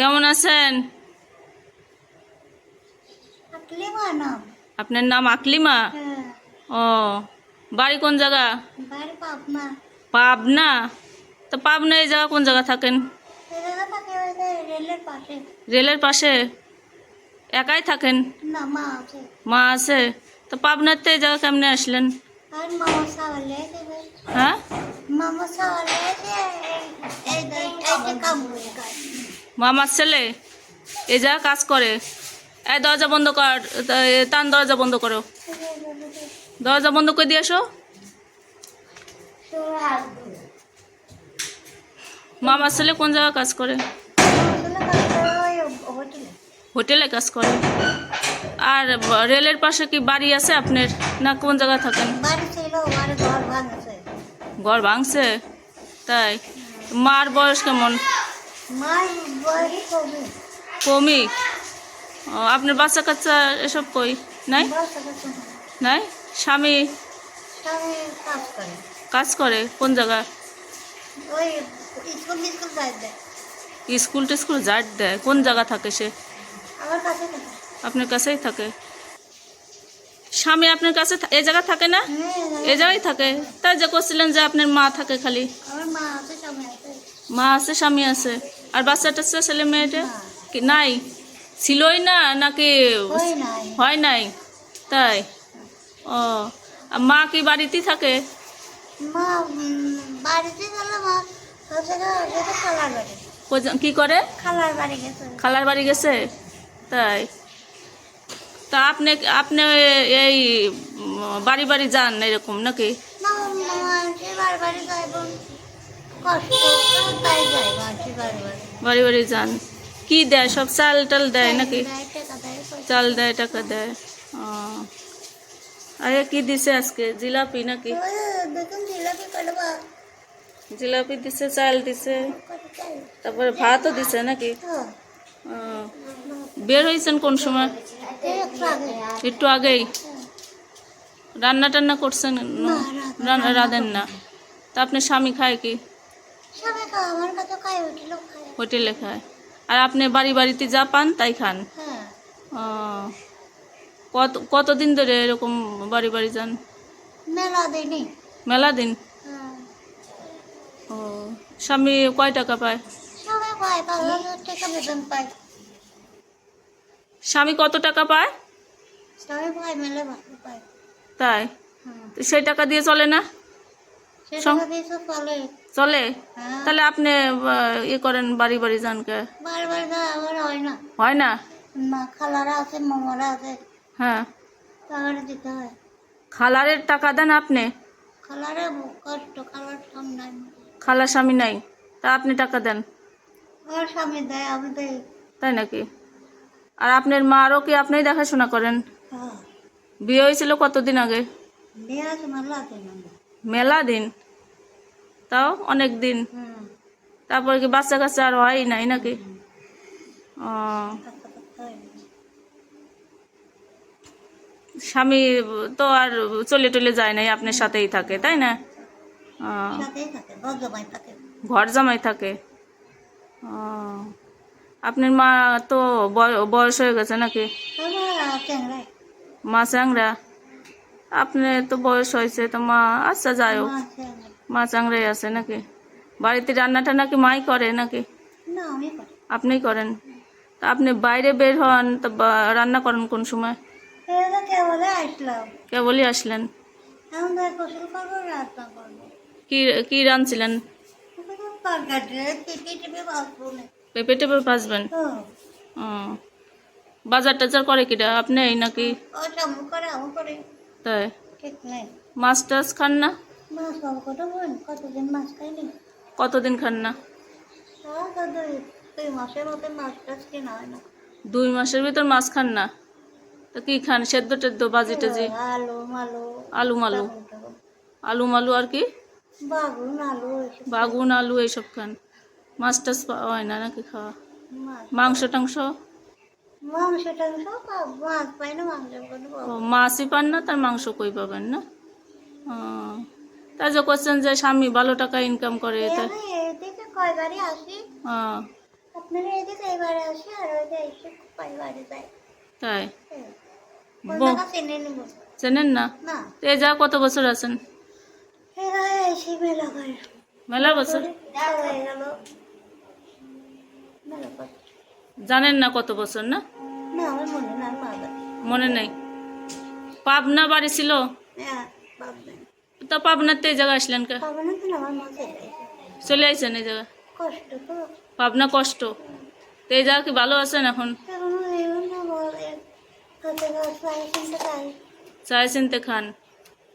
কেমন আছেন? আকলিমা নাম। আপনার নাম আকলিমা? হ্যাঁ। ও বাড়ি কোন জায়গা? বাড়ি পাবনা। পাবনা? তো পাবনা এই জায়গা কোন জায়গা থাকেন? এই জায়গা থাকে ওই যে রেলের পাশে। রেলের পাশে? একাই থাকেন? না মা আছে। মা আছে? তো পাবনাতে এই জায়গা কেমনে আসলেন? আর মামা সাওয়ালে দেবে হ্যাঁ? মামার ছেলে এই যা কাজ করে। এই দরজা বন্ধ কর তা- এ, টান দরজা বন্ধ করো। দরজা বন্ধ করে দিয়ে আসো মামার ছেলে কোন জায়গায় কাজ করে? হোটেলে কাজ করে। আর রেলের পাশে কি বাড়ি আছে আপনার না কোন জায়গায় থাকেন? ঘর ভাঙছে। তাই মার বয়স কেমন? মার বয়স কমে। কমি? ও, আপনার বাচ্চা কাচ্চা এসব কই? নাই? নাই। স্বামী কাজ করে। কোন জায়গা? স্কুল স্কুল স্কুল টিস্কুল যাট দেয়। কোন জায়গা থাকে সে? আপনার কাছেই থাকে? স্বামী আপনার কাছে এই জায়গা থাকে না? এ জায়গায় থাকে। তাই যে করছিলেন যে আপনার মা থাকে খালি। মা আছে স্বামী আছে। আর বাচ্চা টাচ্চা ছেলে মেয়েটা? নাই? ছিলই না নাকি হয় নাই। তাই? ও মা কি বাড়িতেই থাকে? মা বাড়িতে গেলে মা হচ্ছে গা, গেছে খালার বাড়ি। কি করে? খালার বাড়ি গেছে। খালার বাড়ি গেছে? তাই? তা আপনি আপনি এই বাড়ি বাড়ি যান এরকম নাকি? বাড়ি বাড়ি বাড়ি বাড়ি বাড়ি বাড়ি যান কি দেয় সব চাল টাল দেয় নাকি দেয়, টাকা দেয়, পয়সা চাল দেয় টাকা দেয় ও আরে কি দিছে আজকে জিলাপি নাকি ওই দেখুন জিলাপি করে বা জিলাপি দিছে চাল দিছে কত চাই তারপরে ভাতও দিছে নাকি তো ও, বের হয়েছেন কোন সময় এই একটু আগে একটু আগেই রান্না টান্না করছেন রান্না রাঁধেন না তা আপনার স্বামী খায় কি সবাই খাওয়া আমার কাছে খাই উঠিল খায়। হোটেলে খায়। আর আপনি বাড়ি বাড়িতে যা পান তাই খান? হ্যাঁ। ও, কত কতদিন ধরে এরকম বাড়ি বাড়ি যান? মেলা দেয়নি মেলা দিন? হ্যাঁ। ও স্বামী কয় টাকা পায়? সবাই পায় পাঁচ হাজার টাকা বেতন পায়। স্বামী কত টাকা পায়? পায় মেলে ভালো পায়। তাই? হ্যাঁ। সেই টাকা দিয়ে চলে না? সে সং- টাকা দিয়ে চলে চলে? হ্যাঁ। তাহলে আপনি আহ, ইয়ে করেন বাড়ি বাড়ি যান কে? বার বার যা আমার হয় না। হয় না? না খালারা আছে মামারা আছে। হ্যাঁ। টাকাটা দিতে হয়। খালারের টাকা দেন আপনি? খালারে কষ্ট খালার সামনে খালার স্বামী নাই? তা আপনি টাকা দেন। আমার স্বামী দেয় আমি দেয় তাই নাকি? আর আপনার মারও কি আপনিই দেখাশোনা করেন? হ্যাঁ। বিয়ে হয়েছিল কতদিন আগে। মেলা দিন? তাও অনেক দিন। তারপরে কি বাচ্চা কাচ্চা আর হয় নাই নাকি? ও। স্বামী তো আর চলে টলে যায় নাই আপনার সাথেই থাকে তাই না? ঘর জামাই থাকে। আপনার মা তো বয়- বয়স হয়ে গেছে নাকি? মা চাংরা আপনি তো বয়স হয়েছে তো মা আচ্ছা যাই হোক। মা চাংরাই আছে নাকি বাড়িতে রান্নাটা নাকি মাই করে নাকি না আমি করি আপনিই করেন তা আপনি বাইরে বের হন তা রান্না করেন কোন সময় কে বলে কেবলই আসলেন কি কি রাঁধছিলেন পেঁপে টেপে ভাজবেন বাজার টাজার করে কিটা আপনি নাকি আমু করে তাই মাছ টাছ খান না মাছ বাবু কত বোন? কতদিন মাছ খাইনি? কতদিন খান না? দুই দুই মাসের মধ্যে মাছ টাছ কেনা হয় না। দুই মাসের ভিতর মাছ খান না? তা কি খান? সেদ্ধ টেদ্ধ বাজি টাজি? আলু মালু আলু মালু। আলু মালু আর কি? বাগুন আলু বাগুন আলু এইসব খান। মাছ টাছ হয় না নাকি খাওয়া? মাংস টাংস? মাংস টাংস মাছ পাই না মাংস মাছই পান না তার মাংস কই পাবেন না? তা যে করছেন যে স্বামী ভালো টাকা ইনকাম করে এতে এদিকে কয়বারই আসি। ও, আপনারা এদিকে এবারে আসে আর ওই যে এসে পাই বাড়ি তাই? হ্যাঁ। চেনেন না? এ যা কত বছর আছেন? মেলা বছর? হয়ে জানেন না কত বছর না? মনে নাই? পাবনা বাড়ি ছিল? হ্যাঁ। তা পাবনাতে এই জায়গায় আসলেন কে? চলে আইছেন এই কষ্ট পাবনা কষ্ট। তো এই জায়গা কি ভালো আছেন এখন? চাই চিনতে খান।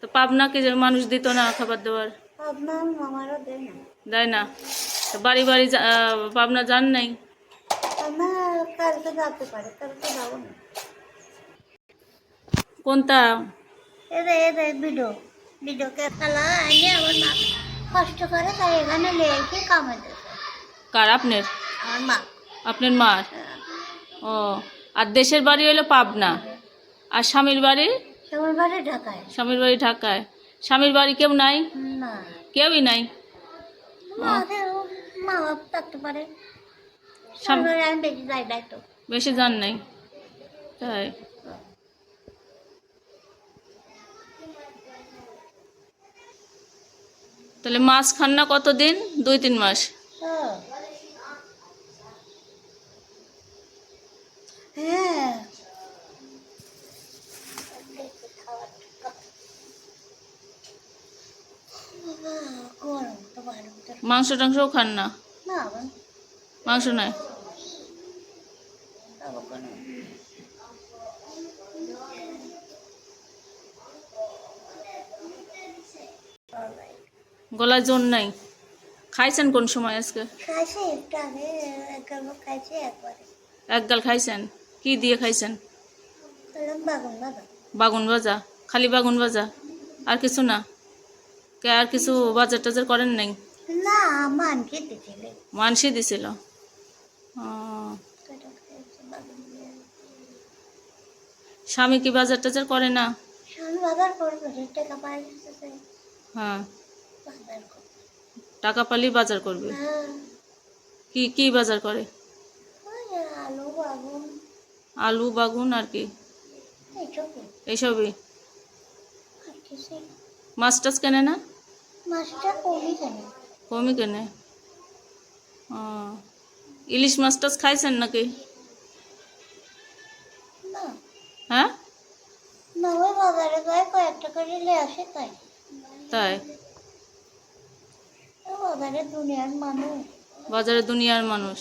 তো পাবনা কি যে মানুষ দিত না খাবার দাবার দেয় না। তো বাড়ি বাড়ি পাবনা যান নাই? কোনটা? বিডো আমার মা কষ্ট করে তাই এখানে লেগে কামে কার আপনার আমার মা আপনার ও আর দেশের বাড়ি হলো পাবনা আর স্বামীর বাড়ি বাড়ি ঢাকায় স্বামীর বাড়ি ঢাকায় স্বামীর বাড়ি কেউ নাই না কেউই নাই মা বাপ থাকতে পারে স্বামী সবার আমি বেশি যাই তো বেশি জান নাই তাই তাহলে মাছ খান না কতদিন? দুই তিন মাস। হ্যাঁ। মাংস টাংসও খান না? মাংস নাই খাব কোনো গলায় জোর নাই। খাইছেন কোন সময় আজকে? এক গাল খাইছেন? কি দিয়ে খাইছেন? বাগুন ভাজা। খালি বাগুন ভাজা? আর কিছু না? কে আর কিছু বাজার টাজার করেন নাই? না মান খেতে ছিলে মানসি দিছিল? স্বামী কি বাজার টাজার করে না? বাজার টাকা হ্যাঁ। টাকা পালি বাজার করবে? হ্যাঁ কি কি বাজার করে? আলু বাগুন আর কি? এইসবই। মাছ টাছ কেনে না? কমই কেন। ইলিশ মাছ টাছ খাইছেন নাকি? হ্যাঁ? বাজারে কয়েকটা করে আসে তাই? বাজারে দুনিয়ার মানুষ।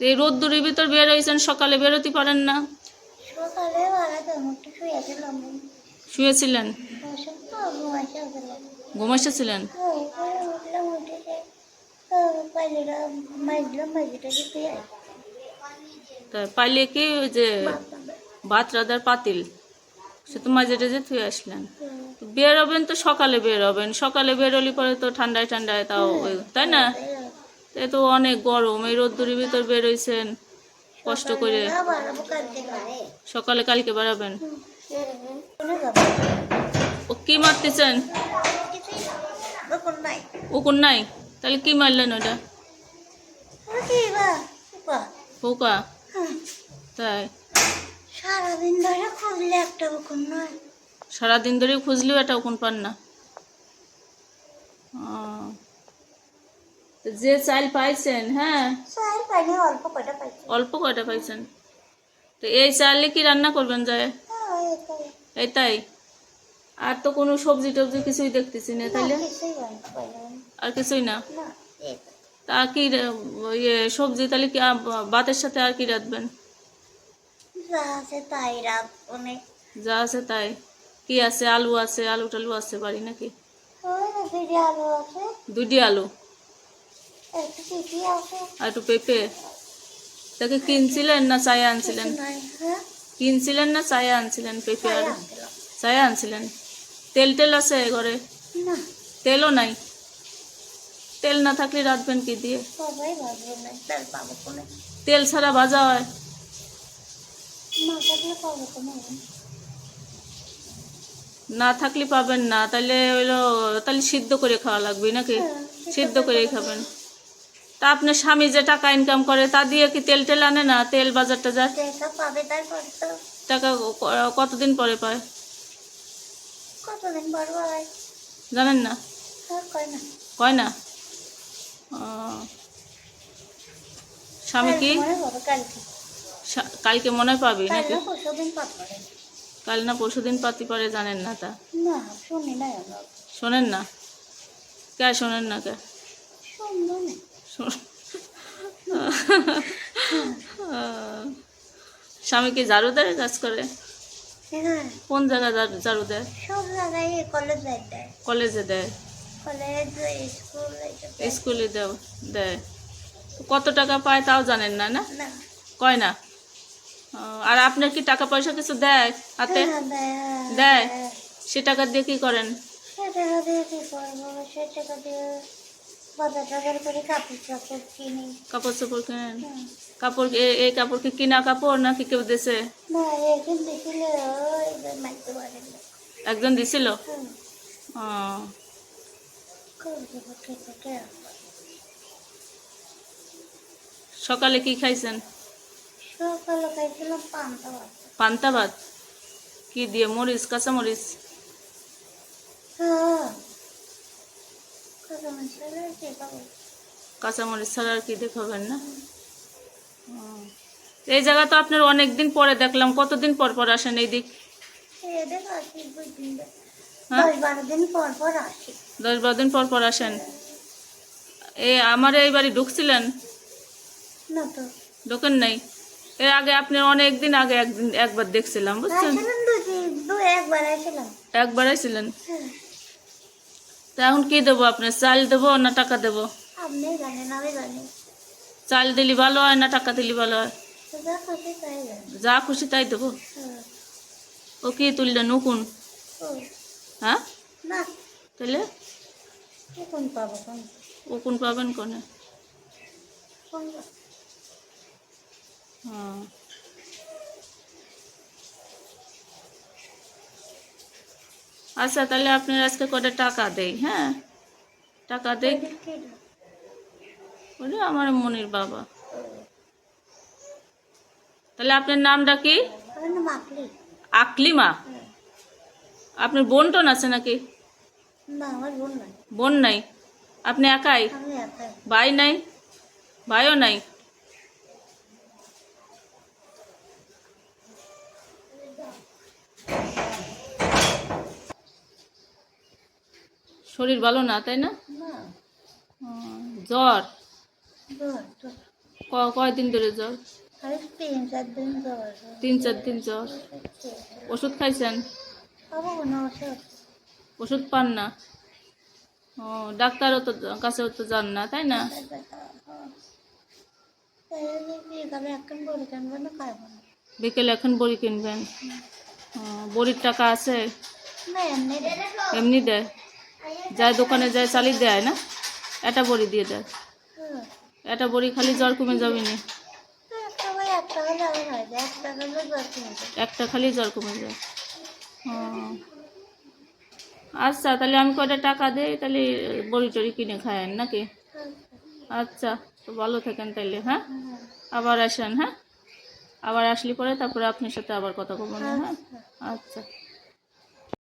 এই রোদ্দুরের ভিতর বের হয়েছেন সকালে বেরোতে পারেন না। শুয়েছিলেন? অসুখ তো ঘুমাইছে ওগুলো ঘুমাইতেছিলেন ওই উঠলাম উঠে যে পাইলেরা মাইজলাম মাইজিটা যে শুয়ে তাই পাইলে কি ওই যে ভাত রাধার পাতিল? সে তো মাঝে টাঝে থুয়ে আসলেন। বের হবেন তো সকালে বের হবেন সকালে বেরোলে পরে তো ঠান্ডায় ঠান্ডায় তাও তাই না? এ তো অনেক গরম এই রোদ্দুরের ভিতর বের হইছেন কষ্ট করে। সকালে কালকে বেড়াবেন ও কি মারতেছেন? উকুন নাই? তাহলে কি মারলেন ওটা পোকা? তাই। সারাদিন ধরে খুঁজলে একটা দোকান নয়। সারাদিন ধরে খুঁজলেও এটা উকুন পান না। যে চাল পাইছেন হ্যাঁ? চাল পাইনি অল্প কটা পাইছি। অল্প কয়টা পাইছেন? তো এই চালে কি রান্না করবেন যায়? হ্যাঁ এটাই এই তাই? আর তো কোনো সবজি টবজি কিছুই দেখতেছি না পারলাম আর কিছুই না? তা কি ইয়ে সবজি তাহলে কি ভাতের সাথে আর কি রাখবেন যা আছে তাই রাত অনেক। যা আছে তাই। কি আছে? আলু আছে? আলু টালু আছে বাড়ি নাকি? ওই আলু আছে। দুটি আলু? একটু চিঠি আছে। আর একটু পেঁপে? তাকে কিনছিলেন না চায়ে আনছিলেন? হ্যাঁ? কিনছিলেন না চায়ে আনছিলেন পেঁপে আর। চায়ে আনছিলেন? তেল টেল আছে ঘরে? না। তেলও নাই? তেল না থাকলে রাখবেন কি দিয়ে? তেল ছাড়া ভাজা হয়? না থাকলে পাবেন না তাহলে হইল তাহলে সিদ্ধ করে খাওয়া লাগবে নাকি? সিদ্ধ করেই খাবেন। তা আপনার স্বামী যে টাকা ইনকাম করে তা দিয়ে কি তেল টেল আনে না? তেল বাজার টাজার যেসব পাবে তারপর তো টাকা কতদিন পরে পায়? কতদিন জানেন না? কয় না। ও। স্বামী কি? কালকে কালকে মনে পাবি নাকি? কাল না পরশু দিন পাতি পরে জানেন না তা? শোনেন না? কে শোনেন না কে? স্বামী কি ঝাড়ুদারের কাজ করে? হ্যাঁ। কোন জায়গায় ঝাড়ু- ঝাড়ু দেয়? সব জায়গায় কলেজ যাইতে কলেজে দেয়? স্কুল দেয়। কত টাকা পায় তাও জানেন না? না। কয় না? আর আপনার কি টাকা পয়সা কিছু দেয় হাতে? হ্যাঁ, দেয়, দেয়? দেয়। সে টাকা দিয়ে কি করেন? কাপড় চাপড় কিনি। কাপড় চোপড় কেনেন? কাপড় এই কাপড় কি কিনা কাপড় নাকি কেউ না একজন দিছিল ও, সকালে কি খাইছেন? সকালে খাইছিলাম পান্তা ভাত পান্তা ভাত কি দিয়ে? মরিচ কাঁচা মরিচ? কাঁচা মরিচ ছাড়া আর কি দেখাবেন না? এই জায়গা তো আপনার অনেক দিন পরে দেখলাম। কতদিন পর পর আসেন এই দিক। হ্যাঁ? দশ বারো দিন পর পর আসি দশ বারো দিন পর পর আসেন। এই আমার এই বাড়ি ঢুকছিলেন? ঢোকেন নাই? এর আগে আপনি অনেক দিন আগে একদিন একবার দেখছিলাম বুঝছেন? আসছিলাম দু দিন দু একবার আসছিলাম একবার আইছিলেন? হ্যাঁ। তা এখন কি দেবো আপনার চাল দেবো না টাকা দেবো? আপনি জানেন আমি জানি। চাল দিলি ভালো হয় না টাকা দিলি ভালো হয়? তো যা খুশি তাই জানি যা খুশি তাই দেবো? হ্যাঁ। ও কি তুললেন উকুন ও। হ্যাঁ? না। তাহলে? কোন পাবো কোন? উকুন পাবেন কোনে? কোন হ্যাঁ আচ্ছা তাহলে আপনার আজকে কটা টাকা দেই হ্যাঁ টাকা দেই বলে আমার মনির বাবা তাহলে আপনার নামটা কি আমি না মাখলি আকলিমা হ্যাঁ। আপনার বোন টোন আছে নাকি না আমার বোন নাই বোন নাই আপনি একাই আমি একাই ভাই নাই ভাইও নাই শরীর ভালো না তাই না? জ্বর? কয়দিন ধরে জ্বর? তিন চার দিন জ্বর। ওষুধ খাইছেন? ওষুধ। পান না? ও ডাক্তারও তো কাছেও তো যান না তাই না? বিকেলে এখন বড়ি কিনবেন? বড়ির টাকা আছে? এমনি এমনি দেয়? যায় দোকানে যায় চালি দেয়, না? এটা বড়ি দিয়ে দেয়। এটা বড়ি খালি জ্বর কমে যাবে না। একটা খালি জ্বর কমে যায়। আচ্ছা তাহলে আমি কয়টা টাকা দেই? তাহলে বড়ি টড়ি কিনে খায়েন, নাকি? আচ্ছা তো ভালো থাকেন তাইলে হ্যাঁ? আবার আসেন হ্যাঁ? আবার আসলে পরে তারপরে আপনার সাথে আবার কথা বলব হ্যাঁ? আচ্ছা।